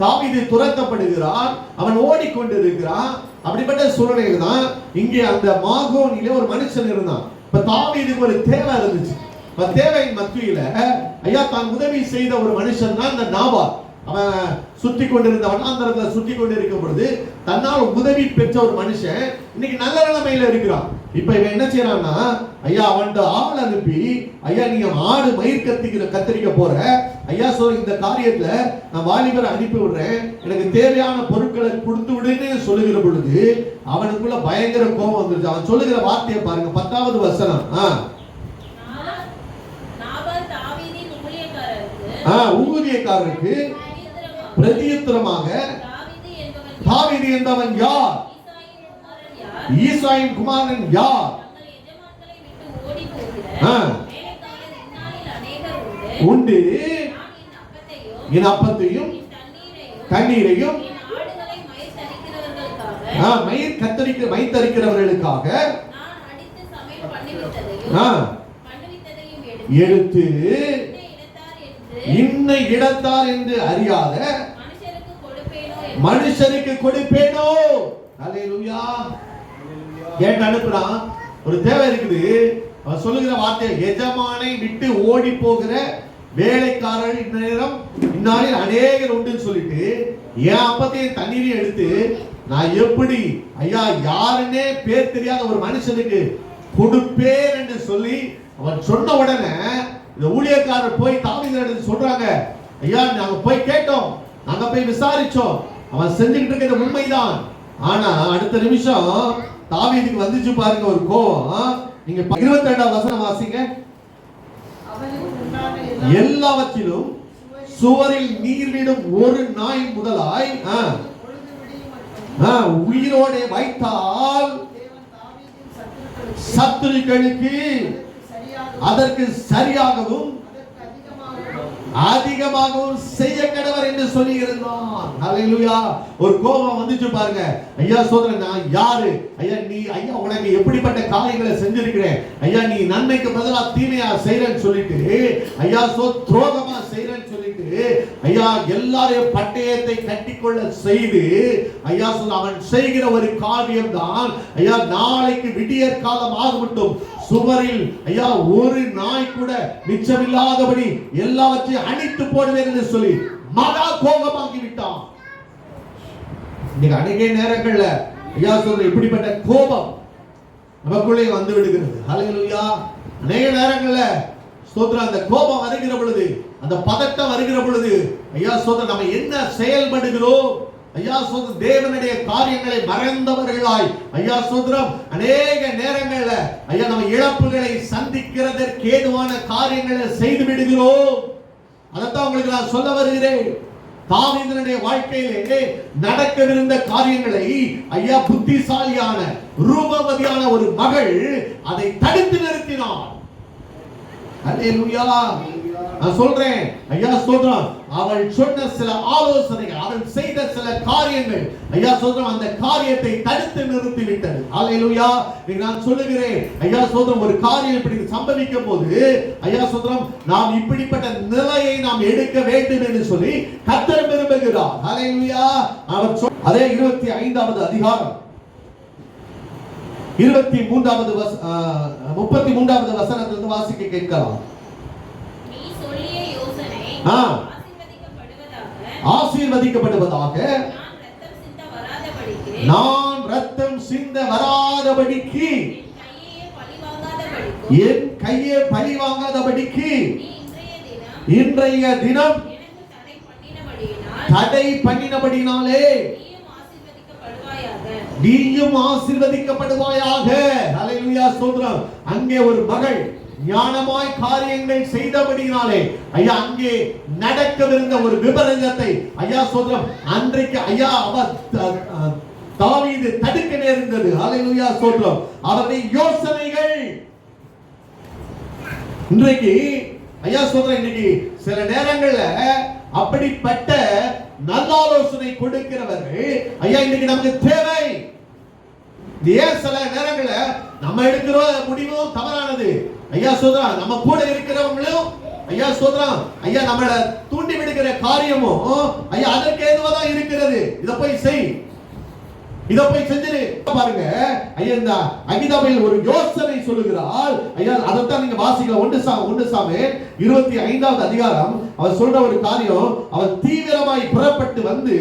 தாவிது துரத்தப்படுகிறான் அவன் ஓடிக்கொண்டிருக்கிறான் அப்படிப்பட்ட சூழ்நிலையில் தான் இங்கே அந்த மாகோனிலே ஒரு மனுஷன் இருந்தான். இப்ப தாவிதுக்கு ஒரு தேவை இருந்துச்சு. இப்ப தேவையின் மத்தியில ஐயா தான் உதவி செய்த ஒரு மனுஷன் தான் இந்த நாபால். அவன் சுத்தி கொண்டிருந்த வண்ணாந்தரத்தை சுத்தி கொண்டிருக்கும் பொழுது தன்னால் உதவி பெற்ற ஒரு மனுஷன் இன்னைக்கு நல்ல நிலைமையில இருக்கிறான். இப்ப இவன் என்ன செய்யறான்னா ஐயா அவன்கிட்ட ஆள் அனுப்பி ஐயா நீங்க ஆடு மயிர் கத்திக்கிற கத்திரிக்க போற ஐயா சோ இந்த காரியத்துல நான் வாலிபரை அனுப்பி விடுறேன். எனக்கு தேவையான பொருட்களை கொடுத்து விடுன்னு சொல்லுகிற பொழுது அவனுக்குள்ள பயங்கர கோபம் வந்துருச்சு. அவன் சொல்லுகிற வார்த்தையை பாருங்க பத்தாவது வசனம். ஆ. ஊதியக்காரருக்கு பிரதியுத்தரமாக, தாவீது என்பவன் யார்? ஈசாயின் குமாரன் யார்? உண்டு. என் அப்பத்தையும், தண்ணீரையும், மயிர் கத்தரிக்க பண்ணுவித்ததையும் எடுத்து இன்ன இடத்தார் என்று அறியாத மனுஷருக்கு கொடுப்பேனோ அல்லேலூயா கேட்டு அனுப்புறான் ஒரு தேவை இருக்குது. சொல்லுகிற வார்த்தை எஜமானை விட்டு ஓடி போகிற வேலைக்காரர்கள் இந்த நேரம் இந்நாளில் அநேகர் உண்டுன்னு சொல்லிட்டு என் அப்பத்தையும் தண்ணீரையும் எடுத்து நான் எப்படி ஐயா யாருன்னே பேர் தெரியாத ஒரு மனுஷனுக்கு கொடுப்பேன் என்று சொல்லி அவன் சொன்ன உடனே இந்த ஊழியக்காரர் போய் தாவிதர் சொல்றாங்க ஐயா நாங்க போய் கேட்டோம் நாங்க போய் விசாரிச்சோம் அவன் செஞ்சுக்கிட்டு இருக்கிறது உண்மைதான். ஆனா அடுத்த நிமிஷம் தாவீதுக்கு வந்துச்சு பாருங்க ஒரு கோவம். நீங்க இருபத்தி ரெண்டாம் வசனம் வாசிங்க. எல்லாவற்றிலும் சுவரில் நீர் விடும் ஒரு நாய் முதலாய் ஆ, வைத்தால் சத்துருக்களுக்கு அதற்கு சரியாகவும் அதிகமாகவும் செய்ய கடவர் என்று சொல்லி இருந்தான் ஒரு கோபம் வந்துச்சு பாருங்க. ஐயா சோதரன் நான் யாரு? ஐயா நீ ஐயா உனக்கு எப்படிப்பட்ட காரியங்களை செஞ்சிருக்கிறேன்? ஐயா நீ நன்மைக்கு பதிலா தீமையா செய்யறேன்னு சொல்லிட்டு ஐயா சோ துரோகமா செய்யறேன்னு சொல்லிட்டு ஐயா எல்லாரையும் பட்டயத்தை கட்டிக்கொள்ள செய்து ஐயா சொல்ல அவன் செய்கிற ஒரு காரியம் தான் ஐயா நாளைக்கு விடியற் காலம் ஆகட்டும். சுவரில் ஐயா ஒரு நாய் கூட மிச்சமில்லாதபடி எல்லாவற்றையும் அழித்து போடுவேன் என்று சொல்லி மகா கோபமாகி விட்டான். இன்னைக்கு அநேக நேரங்கள்ல ஐயா சொல்ற இப்படிப்பட்ட கோபம் நமக்குள்ளே வந்து விடுகிறது. அலையலுயா அநேக நேரங்கள்ல ஸ்தோத்திரம் அந்த கோபம் வருகிற பொழுது அந்த பதட்டம் வருகிற பொழுது ஐயா சோதர நம்ம என்ன செயல்படுகிறோம்? ஐயா சோதரம் தேவனுடைய காரியங்களை மறந்தவர்களாய். ஐயா சோதரம் அநேக நேரங்கள்ல ஐயா நம்ம இழப்புகளை சந்திக்கிறதற்கு ஏதுவான காரியங்களை செய்து விடுகிறோம். அதைத்தான் உங்களுக்கு நான் சொல்ல வருகிறேன். தாவீதனுடைய வாழ்க்கையிலே நடக்கவிருந்த காரியங்களை ஐயா புத்திசாலியான ரூபவதியான ஒரு மகள் அதை தடுத்து நிறுத்தினார் அல்லேலூயா. நான் சொல்றேன். ஐயா சொல்றான். அவள் சொன்ன சில ஆலோசனைகள் அவள் செய்த சில காரியங்கள். ஐயா சொல்றோம் அந்த காரியத்தை தடுத்து நிறுத்தி விட்டது அல்லேலூயா நீங்க நான் சொல்லுகிறேன். ஐயா சொல்றோம் ஒரு காரியம் இப்படி சம்பவிக்கும் போது ஐயா சொல்றோம் நாம் இப்படிப்பட்ட நிலையை நாம் எடுக்க வேண்டும் என்று சொல்லி கத்தர் விரும்புகிறார். அல்லேலூயா அவர் சொல் அதே இருபத்தி ஐந்தாவது அதிகாரம். இருபத்தி மூன்றாவது வச முப்பத்தி மூன்றாவது வசனத்திலிருந்து வாசிக்க கேட்கலாம். ஆசீர்வதிக்கப்படுவதாக நான் ரத்தம் சிந்த வராதபடிக்கு என் கையை பழி வாங்காதபடிக்கு இன்றைய தினம் தடை பண்ணினபடினாலே நீயும் ஆசீர்வதிக்கப்படுவாயாக. அலையிலுயா சொல்றான் அங்கே ஒரு மகள் ஞானமாய் காரியங்கள் செய்தபடினாலே ஐயா அங்கே நடக்கவிருந்த ஒரு விபரீதத்தை ஐயா ஸ்தோத்திரம் அன்றைக்கு ஐயா அவர் தாவீது தடுக்க நேர்ந்தது. அலையா சொல்றோம் அவருடைய யோசனைகள். இன்றைக்கு ஐயா சொல்றேன் இன்னைக்கு சில நேரங்கள்ல அப்படிப்பட்ட நல்ல ஆலோசனை கொடுக்கிறவர்கள் ஐயா இன்னைக்கு நமக்கு தேவை ஏன் சில நேரங்கள நம்ம எடுக்கிற முடிவும் தவறானது. ஐயா சோதரா நம்ம கூட இருக்கிறவங்களும் ஐயா சோதரா ஐயா நம்மள தூண்டி விடுகிற காரியமும் ஐயா அதற்கு இருக்கிறது. இத போய் செய். இத போய் செஞ்சிரு. பாருங்க ஐயா இந்த அகிதாபையில் ஒரு யோசனை சொல்லுகிறாள் ஐயா அதைத்தான் நீங்க வாசிக்கலாம். ஒன்று சா ஒன்று சாமி இருபத்தி ஐந்தாவது அதிகாரம் அவர் சொல்ற ஒரு காரியம் அவர் தீவிரமாய் புறப்பட்டு வந்து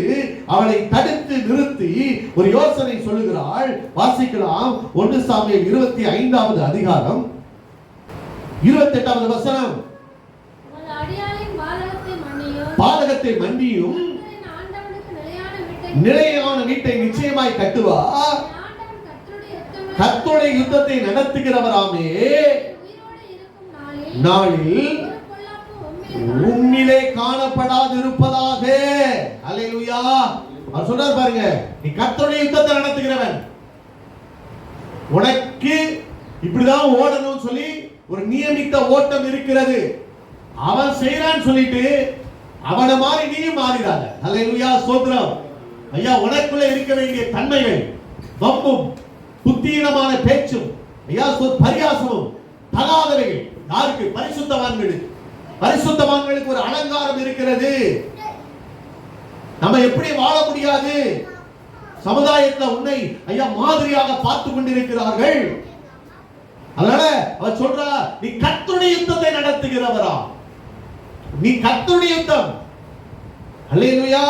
அவளை தடுத்து நிறுத்தி ஒரு யோசனை சொல்லுகிறாள். வாசிக்கலாம். ஒன்று சாமியல் இருபத்தி ஐந்தாவது அதிகாரம். இருபத்தி எட்டாவது வசனம் பாதகத்தை ஆண்டவனுக்கு நிலையான வீட்டை நிச்சயமாய் கட்டுவா? என் ஆண்டவன் கர்த்தருடைய யுத்தங்களை கர்த்தருடைய யுத்தத்தை நடத்துகிறவராமே. நாளில் உன்னிலே காணப்படாது இருப்பதாக அலையுயா அவர் சொல்றாரு பாருங்க நீ கர்த்தருடைய யுத்தத்தை நடத்துகிறவன். உனக்கு இப்படிதான் ஓடணும்னு சொல்லி ஒரு நியமித்த ஓட்டம் இருக்கிறது. அவன் செய்யறான்னு சொல்லிட்டு அவனை மாறி நீயும் மாறிடாத. அல்லேலூயா சோத்ரம் ஐயா உனக்குள்ள இருக்க வேண்டிய தன்மைகள் வம்பும் புத்தீனமான பேச்சும் ஐயா பரியாசமும் தகாதவைகள். யாருக்கு? பரிசுத்தவான்களுக்கு. பரிசுத்தவான்களுக்கு ஒரு அலங்காரம் இருக்கிறது. நம்ம எப்படி வாழ முடியாது? சமுதாயத்தை உன்னை ஐயா மாதிரியாக பார்த்து கொண்டிருக்கிறார்கள். அதனால அவர் சொல்றா நீ கத்துடைய யுத்தத்தை நடத்துகிறவரா? நீ கத்துடைய யுத்தம். அல்லையா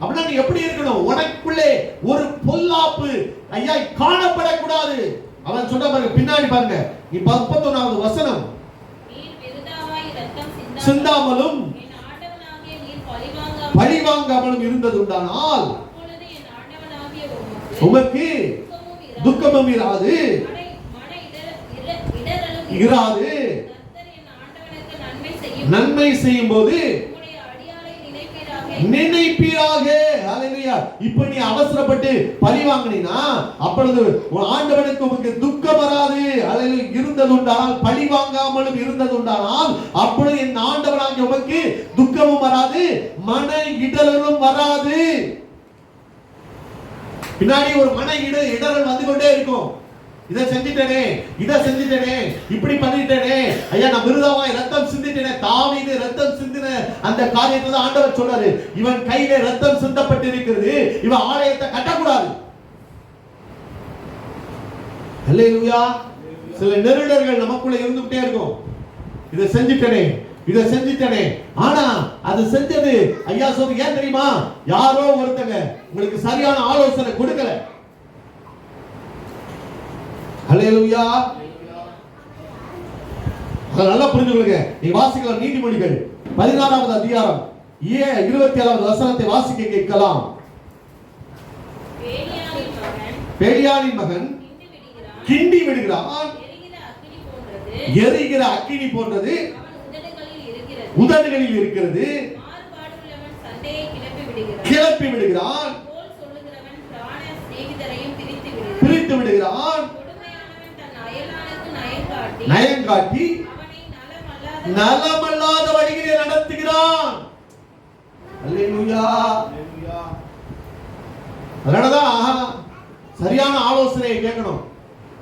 அப்படின்னா நீ எப்படி இருக்கணும்? உனக்குள்ளே ஒரு பொல்லாப்பு ஐயா காணப்படக்கூடாது. அவன் சொன்ன பாருங்க பின்னாடி பாருங்க. நீ முப்பத்தொன்னாவது வசனம். சிந்தாமலும் என் பழி வாங்காமலும் இருந்தது உண்டானால் உமக்கு துக்கமும் இராது. இராது நன்மை செய்யும் போது நினைப்பீராக. நினைப்பீராக ஹalleluya இப்ப நீ அவசரப்பட்டு பழி வாங்கினா அப்பொழுது ஆண்டவனுக்கு உனக்கு துக்கம் வராது. ஹalleluya இருந்ததுண்டால் பழி வாங்காமலும் இருந்ததுண்டானால் அப்பொழுது என் ஆண்டவனாகிய உனக்கு துக்கமும் வராது மன இடரலும் வராது. பின்னாடி ஒரு மன இட இடரல் வந்து கொண்டே இருக்கும். இதை செஞ்சிட்டனே இதை செஞ்சிட்டனே இப்படி பண்ணிட்டேனே. ஐயா நான் மிருதமாய் ரத்தம் சிந்திட்டேனே தாவி ரத்தம் சிந்தி அந்த காரியத்தை தான் ஆண்டவர் சொல்றாரு இவன் கையில ரத்தம் சிந்தப்பட்டு இருக்கிறது இவன் ஆலயத்தை கட்டக்கூடாது. அல்லேலூயா. சில நெருடர்கள் நமக்குள்ள இருந்துகிட்டே இருக்கும். இதை செஞ்சிட்டனே இதை செஞ்சிட்டனே. ஆனா அது செஞ்சது ஐயா சொல்லு ஏன் தெரியுமா? யாரோ ஒருத்தங்க உங்களுக்கு சரியான ஆலோசனை கொடுக்கல. அல்லேலூயா. அதை நல்லா புரிஞ்சுக்கொள்ளுங்க. நீ வாசிக்கலாம் நீதிமொழிகள். பதினாறாவது அதிகாரம். ஏ இருபத்தி ஏழாவது வசனத்தை வாசிக்க கேட்கலாம்? பேலியானின் மகன் கிண்டு விடுகிறான். எரிகிற அக்கினி போன்றது. உதடுகளில் இருக்கிறது. கிளப்பி விடுகிறான். பிரித்து விடுகிறான். பிரித்து நலமல்லாத வழியிலே நடத்துகிறான். அல்லேலூயா. அதனாலதான் சரியான ஆலோசனையை கேட்கணும்.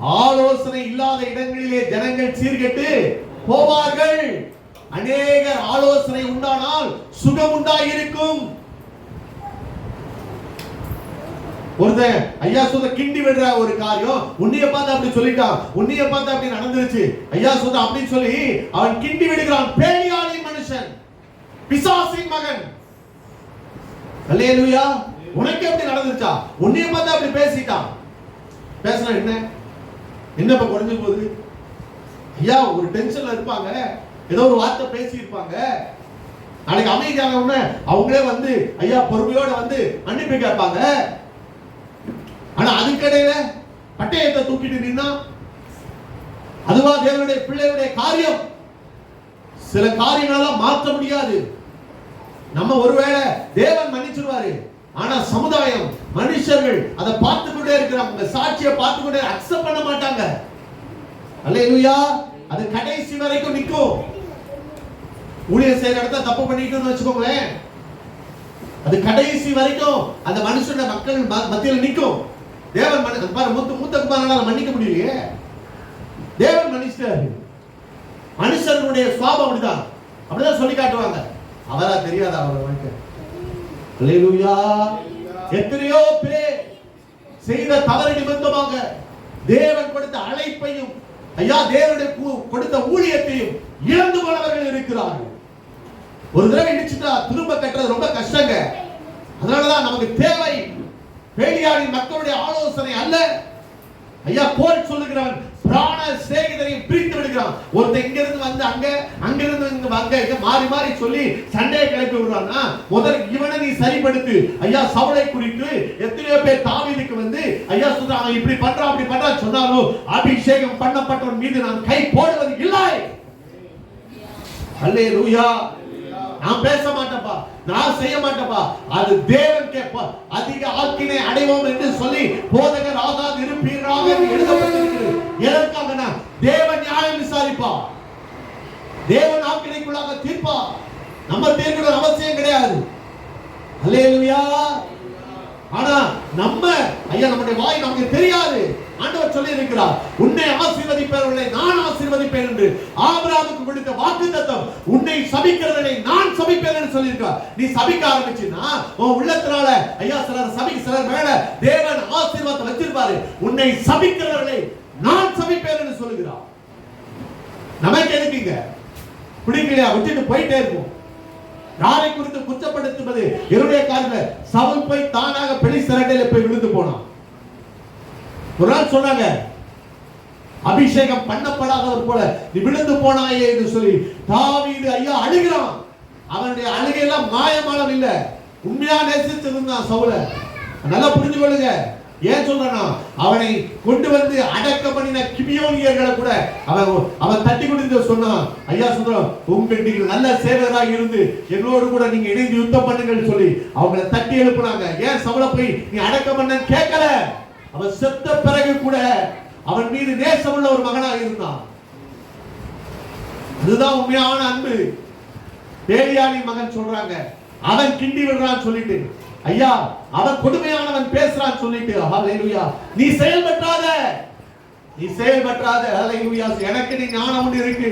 ஆலோசனை இல்லாத இடங்களிலே ஜனங்கள் சீர்கெட்டு போவார்கள். அநேக ஆலோசனை உண்டானால் சுகம் உண்டாயிருக்கும். ஒருத்தன் ஐயா சொல்ற கிண்டி விடுற ஒரு காரியம் உன்னைய பார்த்து அப்படி சொல்லிட்டான் உன்னைய பார்த்து அப்படி நடந்துருச்சு. ஐயா சொல்ற அப்படின்னு சொல்லி அவன் கிண்டி விடுகிறான். பேலியாளின் மனுஷன் பிசாசின் மகன். அல்லேலூயா உனக்கு எப்படி நடந்துச்சா உன்னைய பார்த்து அப்படி பேசிட்டான். பேசினா என்ன? என்ன இப்ப குறைஞ்சு போகுது? ஐயா ஒரு டென்ஷன்ல இருப்பாங்க. ஏதோ ஒரு வார்த்தை பேசி இருப்பாங்க நாளைக்கு அமைதியான உடனே அவங்களே வந்து ஐயா பொறுமையோட வந்து மன்னிப்பு கேட்பாங்க ஆனா அதுக்கிடையில பட்டயத்தை தூக்கிட்டு நின்னா அதுவா தேவனுடைய பிள்ளைகளுடைய காரியம். சில காரியங்களெல்லாம் மாற்ற முடியாது. நம்ம ஒருவேளை தேவன் மன்னிச்சிருவாரு. ஆனா சமுதாயம் மனுஷர்கள் அதை பார்த்து கொண்டே இருக்கிறாங்க சாட்சியை பார்த்து கொண்டே அக்செப்ட் பண்ண மாட்டாங்க. அல்லேலூயா அது கடைசி வரைக்கும் நிற்கும். ஊழியர் செய்யற இடத்த தப்பு பண்ணிட்டோம்னு வச்சுக்கோங்களேன். அது கடைசி வரைக்கும் அந்த மனுஷன மக்கள் மத்தியில் மத்தியில தேவன் மனி பாரு மூத்த மூத்த குமாரனால மன்னிக்க முடியலையே. தேவன் மன்னிச்சிட்டாரு மனுஷனுடைய சுவாபம் அப்படிதான். அப்படிதான் சொல்லி காட்டுவாங்க. அவரா தெரியாது அவர் வாழ்க்கை? எத்தனையோ பேர் செய்த தவறு நிமித்தமாக தேவன் கொடுத்த அழைப்பையும் ஐயா தேவனுடைய கொடுத்த ஊழியத்தையும் இழந்து போனவர்கள் இருக்கிறார்கள். ஒரு தடவை இடிச்சுட்டா திரும்ப கட்டுறது ரொம்ப கஷ்டங்க. அதனாலதான் நமக்கு தேவை பேலியாளின் மக்களுடைய ஆலோசனை அல்ல. ஐயா போல் சொல்லுகிறான் பிராண சேகிதரை பிரித்து விடுகிறான். ஒருத்தன் இங்க இருந்து வந்து அங்க அங்க இருந்து இங்க அங்க இங்க மாறி மாறி சொல்லி சண்டையை கிளப்பி விடுறான்னா முதல் இவனை நீ சரிப்படுத்து. ஐயா சவுளை குறித்து எத்தனையோ பேர் தாவீதுக்கு வந்து ஐயா சொல்றான் அவன் இப்படி பண்றான் அப்படி பண்றான் சொன்னாலும் அபிஷேகம் பண்ணப்பட்டவன் மீது நான் கை போடுவது இல்லை. அல்லேலூயா. நான் பேச மாட்டேப்பா நான் செய்ய மாட்டேப்பா அது தேவன் கேட்பா அதிக ஆக்கினை அடைவோம் என்று சொல்லி போதகர் ஆகாது இருப்பீராக எழுதப்பட்டிருக்கிறது. எதற்காக தேவன் நியாயம் விசாரிப்பா தேவன் ஆக்கினைக்குள்ளாக தீர்ப்பா நம்ம தீர்க்கிற அவசியம் கிடையாது. அல்லேலுயா. ஆனா நம்ம ஐயா நம்முடைய வாய் நமக்கு தெரியாது. ஆண்டவர் சொல்லி இருக்கிறார் உன்னை ஆசீர்வதிப்பவர்களை நான் ஆசீர்வதிப்பேன் என்று. ஆபிரகாமுக்கு கொடுத்த வாக்குத்தத்தம் உன்னை சபிக்கிறவர்களை நான் சபிப்பேன் என்று சொல்லியிருக்கார் நீ சபிக்க ஆரம்பிச்சினா உன் உள்ளத்தினால ஐயா சிலர் சபி சிலர் மேல தேவன் ஆசீர்வாதம் வச்சிருப்பாரு. உன்னை சபிக்கிறவர்களை நான் சபிப்பேன் என்று சொல்லுகிறார். நமக்கு எதுக்குங்க பிடிக்கலையா விட்டுட்டு போயிட்டே இருக்கும் யாரை குறித்து குற்றப்படுத்துவது? என்னுடைய காரணம் சவுல் போய் தானாக பெலி சிரட்டையில போய் ஒரு நாள் சொன்னாங்க அபிஷேகம் பண்ணப்படாதவர் போல நீ விழுந்து போனாயே என்று சொல்லி தாவீது ஐயா அழுகிறான். அவனுடைய அழுகையெல்லாம் மாயமானம் இல்ல. உண்மையா நேசித்திருந்தான் சவுல. நல்லா புரிஞ்சு கொள்ளுங்க ஏன் சொல்றனா அவனை கொண்டு வந்து அடக்க பண்ணின கிமியோனியர்களை கூட அவன் அவன் தட்டி கொடுத்து சொன்னான் ஐயா சுந்தரம் உங்க நீங்கள் நல்ல சேவகராக இருந்து என்னோடு கூட நீங்க இணைந்து யுத்தம் பண்ணுங்கன்னு சொல்லி அவங்கள தட்டி எழுப்புனாங்க. ஏன் சவுல போய் நீ அடக்க பண்ணன்னு கேட்கல? அவன் செத்த பிறகு கூட அவன் மீது நேசம் உள்ள ஒரு மகனாக இருந்தான். அதுதான் உண்மையான அன்பு. பேரியாளி மகன் சொல்றாங்க அவன் கிண்டி விடுறான்னு சொல்லிட்டு. ஐயா அவன் கொடுமையானவன் பேசுறான்னு சொல்லிட்டு. நீ செயல்பற்றாத நீ செயல்பற்றாத ஹalleluya எனக்கு நீ ஞானம் ஒன்று இருக்கு.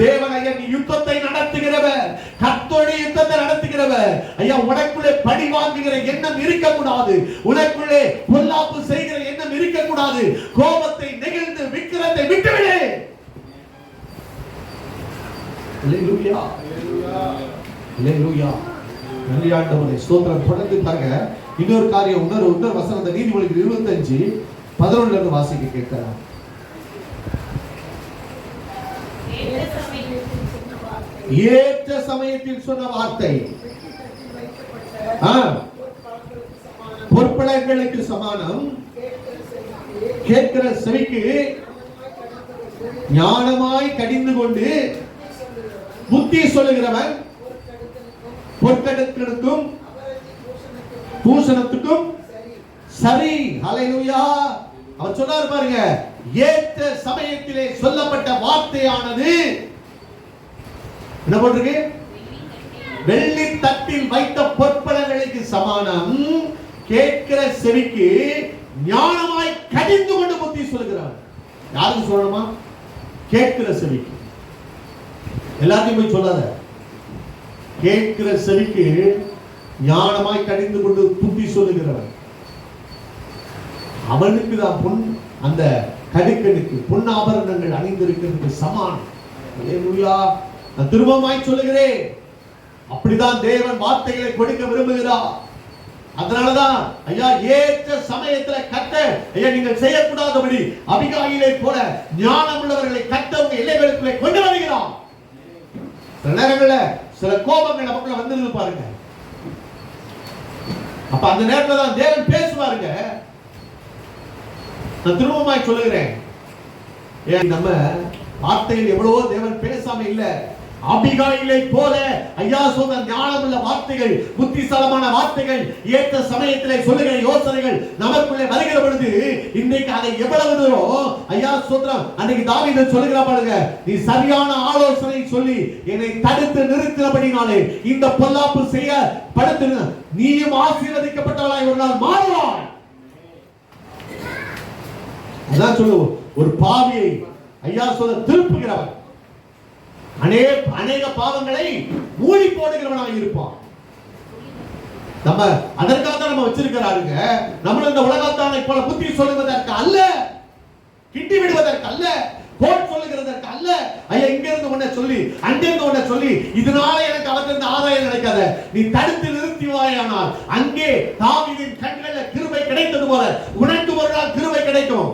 தேவன் நீ யுத்தத்தை நடத்துகிறவர். கத்தோடைய யுத்தத்தை நடத்துகிறவர். ஐயா உனக்குள்ளே படி வாங்குகிற எண்ணம் இருக்க கூடாது உனக்குள்ளே பொல்லாப்பு செய்கிற எண்ணம் இருக்க கூடாது கோபத்தை நெகிழ்ந்து விக்கிரத்தை விட்டுவிடு. ஹalleluya ஹalleluya நன்றி ஸ்தோத்திரம். தொடர்ந்து பாருங்க. இன்னொரு காரியம் இன்னொரு இன்னொரு வசனத்தை நீதிமொழிகள் இருபத்தஞ்சு பதினொன்னுல இருந்து வாசிக்க கேட்கிறேன் ஏற்ற சமயத்தில் ஏற்ற சமயத்தில் சொன்ன வார்த்தை. பொற்பளங்களுக்கு சமானம். கேட்கிற செவிக்கு ஞானமாய் கடிந்து கொண்டு புத்தி சொல்லுகிறவன் பொற்கடத்திற்கும் பூசணத்துக்கும் சரி. ஹalleluya அவர் சொன்னார் பாருங்க ஏற்ற சமயத்திலே சொல்லப்பட்ட வார்த்தையானது என்ன போட்டிருக்கு வெள்ளி தட்டில் வைத்த பொற்பலங்களுக்கு சமானம். கேட்கிற செவிக்கு ஞானமாய் கடிந்து கொண்டு புத்தி சொல்லுகிறார். யாருக்கு சொல்லணுமா? கேட்கிற செவிக்கு. எல்லாத்தையும் போய் சொல்லாத. கேட்கிற செவிக்கு ஞானமாய் கடிந்து கொண்டு புத்தி சொல்லுகிறவன் அவனுக்கு தான் பொன் அந்த கடுக்கனுக்கு பொன் ஆபரணங்கள் அணிந்திருக்கிறதுக்கு சமானம். நான் திரும்பமாய் சொல்லுகிறேன். அப்படிதான் தேவன் வார்த்தைகளை கொடுக்க விரும்புகிறார். அதனாலதான் ஐயா ஏற்ற சமயத்துல கட்ட ஐயா நீங்கள் செய்யக்கூடாதபடி அபிகாயிலே போல ஞானம் உள்ளவர்களை கட்டவங்க உங்க எல்லைகளுக்குள்ளே கொண்டு வருகிறார். சில நேரங்களில் சில கோபங்கள் நமக்குள்ள வந்தது பாருங்க. அப்ப அந்த நேரத்துல தான் தேவன் பேசுவாருங்க. நான் திரும்பமாய் சொல்லுகிறேன். ஏன் நம்ம வார்த்தையில் எவ்வளவோ தேவன் பேசாம இல்லை. அபிகாயிலை போல ஐயா சொன்ன ஞானமுள்ள வார்த்தைகள் புத்திசாலமான வார்த்தைகள் ஏற்ற சமயத்திலே சொல்லுகிற யோசனைகள் நமக்குள்ளே வருகிற பொழுது இன்னைக்கு அதை எவ்வளவு தூரம் ஐயா சொல்றான் அன்னைக்கு தாவீது சொல்லுகிறா பாருங்க நீ சரியான ஆலோசனை சொல்லி என்னை தடுத்து நிறுத்தினபடினாலே இந்த பொல்லாப்பு செய்ய படுத்து நீயும் ஆசீர்வதிக்கப்பட்டவளாய் ஒரு நாள் மாறுவாய். அதான் சொல்லுவோம் ஒரு பாவியை ஐயா சொல்ல திருப்புகிறவன் அநேக அநேக பாவங்களை மூடி போடுகிறவனாக இருப்பான். நம்ம அதற்காக தான் நம்ம வச்சிருக்கிறாருங்க. நம்மள இந்த உலகத்தானை போல புத்தி சொல்லுவதற்கு அல்ல கிட்டி விடுவதற்கு அல்ல கோட் சொல்லுகிறதற்கு அல்ல. ஐயா இங்க இருந்து உன்னை சொல்லி அங்கிருந்து உன்னை சொல்லி இதனால எனக்கு அவற்றிருந்து ஆதாயம் கிடைக்காத. நீ தடுத்து நிறுத்திவாயானால் அங்கே தாவிதின் கண்களில் கிருபை கிடைத்தது போல உனக்கு ஒரு நாள் கிருபை கிடைக்கும்.